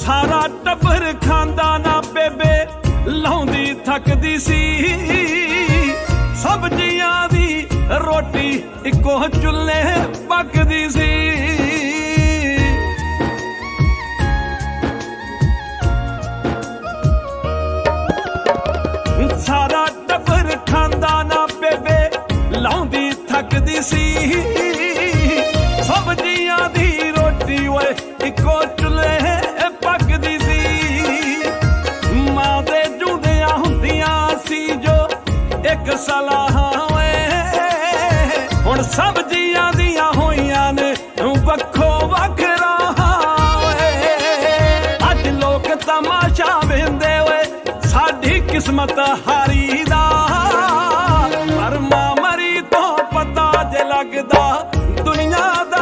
ਸਾਰਾ ਟੱਬਰ ਖਾਂਦਾ ਨਾ ਬੇਬੇ, ਲਾਉਂਦੀ ਥੱਕਦੀ ਸੀ। ਸਬਜ਼ੀਆਂ ਦੀ ਰੋਟੀ ਇੱਕੋ ਚੁੱਲ੍ਹੇ ਪੱਕਦੀ ਸੀ। ਸਾਰਾ ਟੱਬਰ ਖਾਂਦਾ ਨਾ ਬੇਬੇ, ਲਾਉਂਦੀ ਥੱਕਦੀ ਸੀ। ਸਬਜ਼ੀਆਂ ਦੀ ਰੋਟੀ ਓਏ ਇੱਕੋ ਇੱਕ ਸਲਾਹਾਂ ਓਏ ਹੁਣ ਸਭ ਜੀਆਂ ਦੀਆਂ ਹੋਈਆਂ ਨੇ, ਨੂੰ ਵੱਖੋ ਵੱਖਰਾ ਓਏ ਅੱਜ ਲੋਕ ਤਮਾਸ਼ਾ ਵੇਂਦੇ ਓਏ ਸਾਡੀ ਕਿਸਮਤ ਹਾਰੀ ਦਾ ਪਰ ਮਾਮਰੀ ਤੋਂ ਪਤਾ ਜੇ ਲੱਗਦਾ, ਦੁਨੀਆ ਦਾ